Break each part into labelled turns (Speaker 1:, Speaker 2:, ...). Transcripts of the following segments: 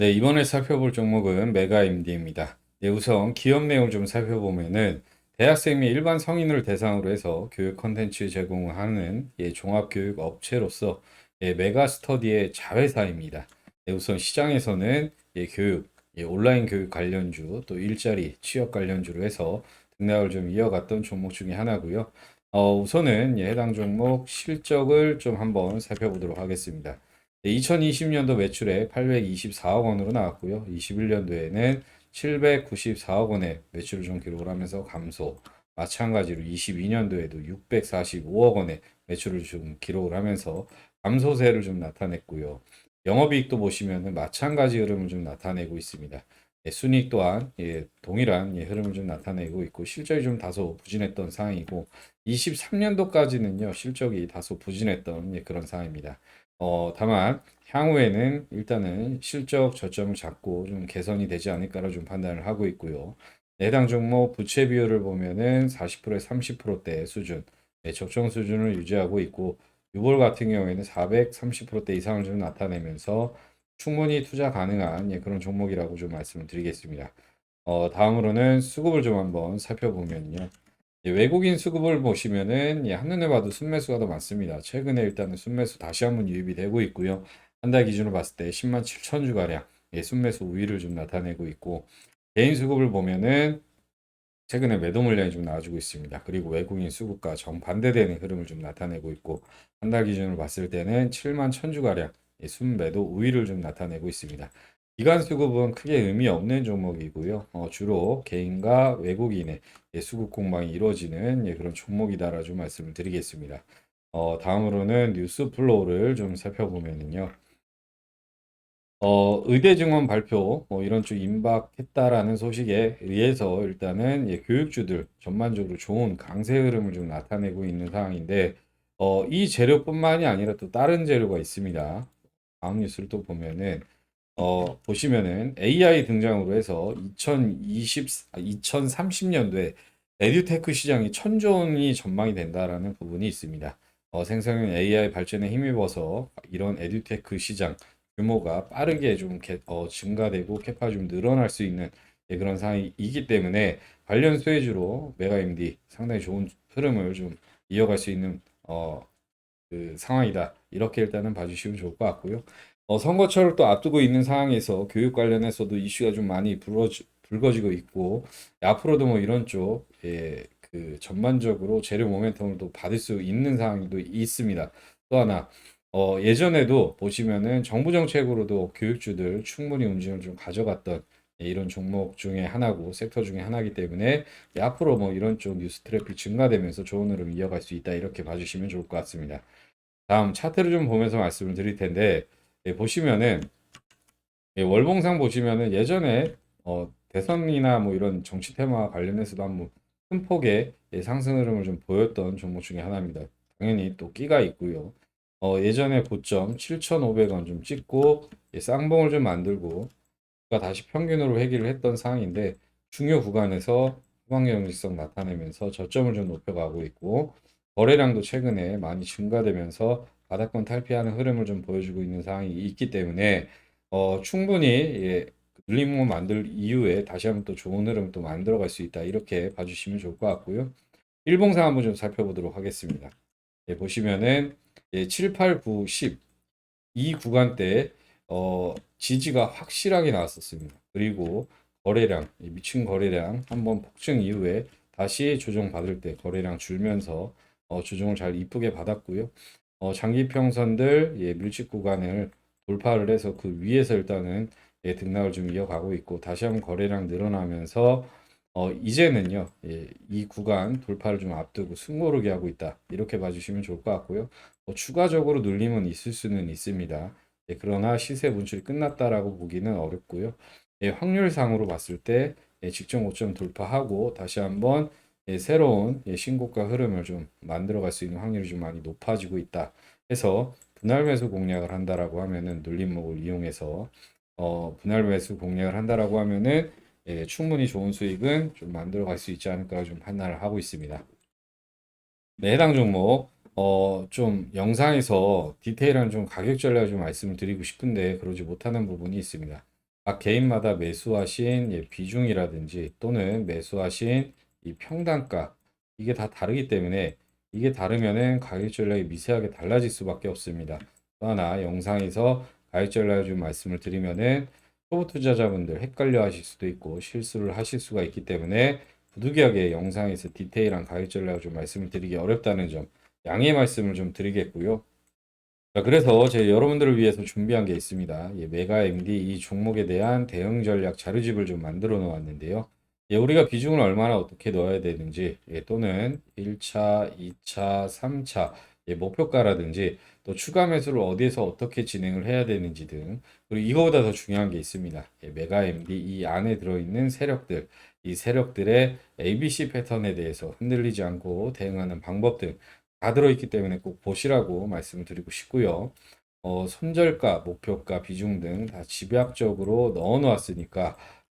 Speaker 1: 네, 이번에 살펴볼 종목은 메가임디입니다. 네, 우선 기업 내용을 좀 살펴보면은 대학생 및 일반 성인을 대상으로 해서 교육 콘텐츠 제공하는 예, 종합교육 업체로서 예, 메가 스터디의 자회사입니다. 네, 우선 시장에서는 예, 교육, 예, 온라인 교육 관련주, 또 일자리, 취업 관련주로 해서 등락을 좀 이어갔던 종목 중에 하나고요. 어, 우선은 예, 해당 종목 실적을 좀 한번 살펴보도록 하겠습니다. 2020년도 매출액 824억 원으로 나왔고요. 21년도에는 794억 원의 매출을 좀 기록을 하면서 감소. 마찬가지로 22년도에도 645억 원의 매출을 좀 기록을 하면서 감소세를 좀 나타냈고요. 영업이익도 보시면은 마찬가지 흐름을 좀 나타내고 있습니다. 예, 순이익 또한 예, 동일한 예, 흐름을 좀 나타내고 있고 실적이 좀 다소 부진했던 상황이고 23년도까지는요 실적이 다소 부진했던 예, 그런 상황입니다. 어, 다만 향후에는 일단은 실적 저점을 잡고 좀 개선이 되지 않을까라 좀 판단을 하고 있고요. 해당 종목 부채 비율을 보면은 40%에 30%대 수준, 네, 적정 수준을 유지하고 있고 유볼 같은 경우에는 430%대 이상을 좀 나타내면서 충분히 투자 가능한 예, 그런 종목이라고 좀 말씀을 드리겠습니다. 어, 다음으로는 수급을 좀 한번 살펴보면요. 예, 외국인 수급을 보시면은 예, 한눈에 봐도 순매수가 더 많습니다. 최근에 일단은 순매수 다시 한번 유입이 되고 있고요. 한 달 기준으로 봤을 때 10만 7천 주 가량 예, 순매수 우위를 좀 나타내고 있고 개인 수급을 보면은 최근에 매도 물량이 좀 나와주고 있습니다. 그리고 외국인 수급과 정반대되는 흐름을 좀 나타내고 있고 한 달 기준으로 봤을 때는 7만 1천 주 가량 예, 순매도 우위를 좀 나타내고 있습니다. 기관 수급은 크게 의미 없는 종목이고요. 어, 주로 개인과 외국인의 예, 수급 공방이 이루어지는 예, 그런 종목이다라 좀 말씀을 드리겠습니다. 어, 다음으로는 뉴스 플로우를 좀 살펴보면은요. 어, 의대 증원 발표 뭐 이런 쪽 임박했다라는 소식에 의해서 일단은 예, 교육주들 전반적으로 좋은 강세 흐름을 좀 나타내고 있는 상황인데 어, 이 재료뿐만이 아니라 또 다른 재료가 있습니다. 다음 뉴스를 또 보면은 어, 보시면은 AI 등장으로 해서 2020, 2030년도에 에듀테크 시장이 천조 원이 전망이 된다라는 부분이 있습니다. 어, 생성형 AI 발전에 힘입어서 이런 에듀테크 시장 규모가 빠르게 좀 개- 어, 증가되고 캐파 좀 늘어날 수 있는 예, 그런 상황이기 때문에 관련 수혜주로 메가임디 상당히 좋은 흐름을 좀 이어갈 수 있는 어, 그 상황이다. 이렇게 일단은 봐주시면 좋을 것 같고요. 어, 선거철을 또 앞두고 있는 상황에서 교육 관련해서도 이슈가 좀 많이 불어지, 불거지고 있고 앞으로도 뭐 이런 쪽, 예, 그 전반적으로 재료 모멘텀을 또 받을 수 있는 상황도 있습니다. 또 하나, 어, 예전에도 보시면은 정부 정책으로도 교육주들 충분히 움직임을 좀 가져갔던 예, 이런 종목 중에 하나고 섹터 중에 하나이기 때문에 예, 앞으로 뭐 이런 쪽 뉴스 트래픽 증가되면서 좋은 흐름 이어갈 수 있다 이렇게 봐주시면 좋을 것 같습니다. 다음 차트를 좀 보면서 말씀을 드릴 텐데 예, 보시면은 예, 월봉상 보시면은 예전에 어, 대선이나 뭐 이런 정치 테마 관련해서도 한번 큰 폭의 예, 상승 흐름을 좀 보였던 종목 중에 하나입니다. 당연히 또 끼가 있고요. 어, 예전에 고점 7,500원 좀 찍고 예, 쌍봉을 좀 만들고 가 다시 평균으로 회귀를 했던 상황인데 중요 구간에서 후방 경직성 나타내면서 저점을 좀 높여가고 있고 거래량도 최근에 많이 증가되면서 바닥권 탈피하는 흐름을 좀 보여주고 있는 상황이 있기 때문에 어, 충분히 예, 눌림목 만들 이후에 다시 한번 또 좋은 흐름 또 만들어갈 수 있다 이렇게 봐주시면 좋을 것 같고요. 일봉상 한번 좀 살펴보도록 하겠습니다. 예, 보시면은 예, 7, 8, 9, 10 이 구간대 어, 지지가 확실하게 나왔었습니다. 그리고 거래량, 이 미친 거래량 한번 폭증 이후에 다시 조정 받을 때 거래량 줄면서 어, 조정을 잘 이쁘게 받았고요. 어, 장기 평선들 예, 밀집 구간을 돌파를 해서 그 위에서 일단은 예, 등락을 좀 이어가고 있고 다시 한번 거래량 늘어나면서 어, 이제는요 예, 이 구간 돌파를 좀 앞두고 숨고르게 하고 있다 이렇게 봐주시면 좋을 것 같고요. 뭐 추가적으로 눌림은 있을 수는 있습니다. 예, 그러나 시세 분출이 끝났다라고 보기는 어렵고요. 예, 확률상으로 봤을 때 예, 직전 고점 돌파하고 다시 한번 예, 새로운 예, 신고가 흐름을 좀 만들어갈 수 있는 확률이 좀 많이 높아지고 있다. 해서 분할 매수 공략을 한다라고 하면은 눌림목을 이용해서 어, 분할 매수 공략을 한다라고 하면은 예, 충분히 좋은 수익은 좀 만들어갈 수 있지 않을까 좀 판단을 하고 있습니다. 네, 해당 종목 어, 좀 영상에서 디테일한 좀 가격 전략을 좀 말씀을 드리고 싶은데 그러지 못하는 부분이 있습니다. 각 개인마다 매수하신 예, 비중이라든지 또는 매수하신 이 평단가 이게 다 다르기 때문에 이게 다르면은 가격 전략이 미세하게 달라질 수밖에 없습니다. 또 하나 영상에서 가격 전략을 좀 말씀을 드리면은 초보 투자자분들 헷갈려 하실 수도 있고 실수를 하실 수가 있기 때문에 부득이하게 영상에서 디테일한 가격 전략을 좀 말씀을 드리기 어렵다는 점 양해 말씀을 좀 드리겠고요. 자, 그래서 제 여러분들을 위해서 준비한 게 있습니다. 예, 메가 MD 이 종목에 대한 대응 전략 자료집을 좀 만들어 놓았는데요. 예, 우리가 비중을 얼마나 어떻게 넣어야 되는지, 예, 또는 1차, 2차, 3차, 예, 목표가라든지, 또 추가 매수를 어디에서 어떻게 진행을 해야 되는지 등, 그리고 이거보다 더 중요한 게 있습니다. 예, 메가 MD 이 안에 들어있는 세력들, 이 세력들의 ABC 패턴에 대해서 흔들리지 않고 대응하는 방법 등 다 들어있기 때문에 꼭 보시라고 말씀을 드리고 싶고요. 어, 손절가, 목표가, 비중 등 다 집약적으로 넣어 놓았으니까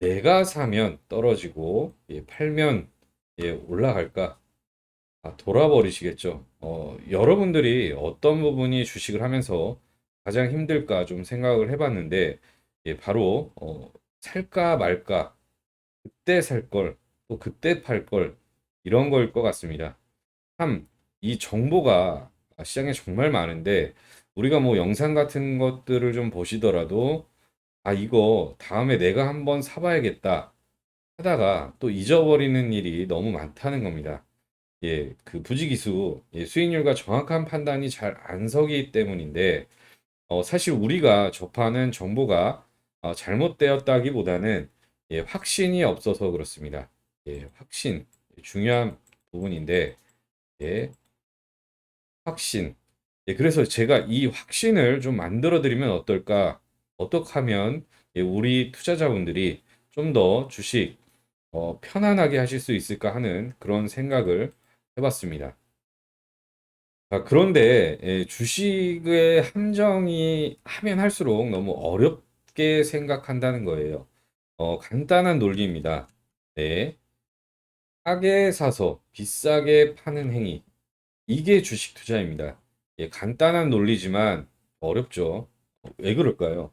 Speaker 1: 내가 사면 떨어지고, 예, 팔면 예, 올라갈까? 아, 돌아버리시겠죠. 어, 여러분들이 어떤 부분이 주식을 하면서 가장 힘들까 좀 생각을 해봤는데, 예, 바로, 어, 살까 말까, 그때 살 걸, 또 그때 팔 걸, 이런 거일 것 같습니다. 참, 이 정보가 시장에 정말 많은데, 우리가 뭐 영상 같은 것들을 좀 보시더라도, 아, 이거 다음에 내가 한번 사봐야겠다. 하다가 또 잊어버리는 일이 너무 많다는 겁니다. 예, 그 부지기수, 예, 수익률과 정확한 판단이 잘 안 서기 때문인데, 어, 사실 우리가 접하는 정보가 어, 잘못되었다기보다는 예, 확신이 없어서 그렇습니다. 예, 확신, 중요한 부분인데, 예, 확신. 예, 그래서 제가 이 확신을 좀 만들어 드리면 어떨까? 어떻게 하면 예, 우리 투자자분들이 좀 더 주식 어, 편안하게 하실 수 있을까 하는 그런 생각을 해봤습니다. 아, 그런데 예, 주식의 함정이 하면 할수록 너무 어렵게 생각한다는 거예요. 어, 간단한 논리입니다. 네. 싸게 사서 비싸게 파는 행위. 이게 주식 투자입니다. 예, 간단한 논리지만 어렵죠. 어, 왜 그럴까요?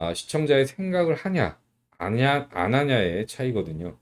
Speaker 1: 아, 시청자의 생각을 하냐, 아냐, 안 하냐의 차이거든요.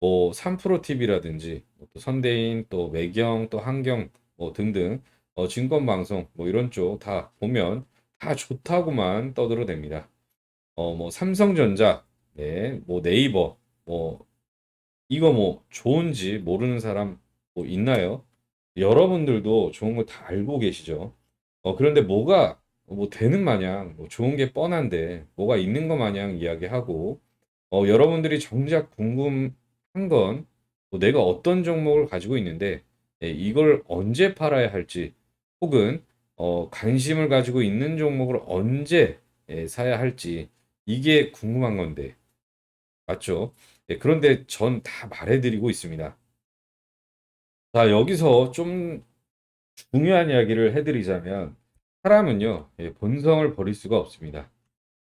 Speaker 1: 뭐 3프로 TV라든지 또 선대인, 또 매경, 또 한경 뭐 등등 어, 증권방송 뭐 이런 쪽 다 보면 다 좋다고만 떠들어댑니다. 어, 뭐 삼성전자, 네, 뭐 네이버, 뭐 이거 뭐 좋은지 모르는 사람 뭐 있나요? 여러분들도 좋은 거 다 알고 계시죠? 어, 그런데 뭐가 뭐 되는 마냥 뭐 좋은 게 뻔한데 뭐가 있는 거 마냥 이야기하고 어, 여러분들이 정작 궁금한 건 뭐 내가 어떤 종목을 가지고 있는데 예, 이걸 언제 팔아야 할지 혹은 어, 관심을 가지고 있는 종목을 언제 예, 사야 할지 이게 궁금한 건데 맞죠? 예, 그런데 전 다 말해드리고 있습니다. 자, 여기서 좀 중요한 이야기를 해드리자면 사람은요, 예, 본성을 버릴 수가 없습니다.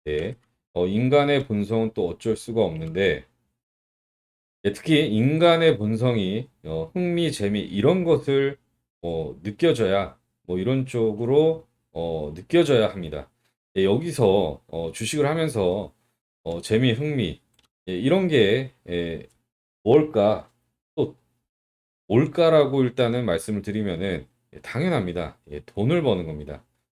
Speaker 1: 예, 어, 인간의 본성은 또 어쩔 수가 없는데 예, 특히 인간의 본성이 어, 흥미, 재미 이런 것을 어, 느껴져야 뭐 이런 쪽으로 어, 느껴져야 합니다. 예, 여기서 어, 주식을 하면서 어, 재미, 흥미 예, 이런 게 예, 뭘까? 또 올까라고 일단은 말씀을 드리면은 예, 당연합니다. 예, 돈을 버는 겁니다.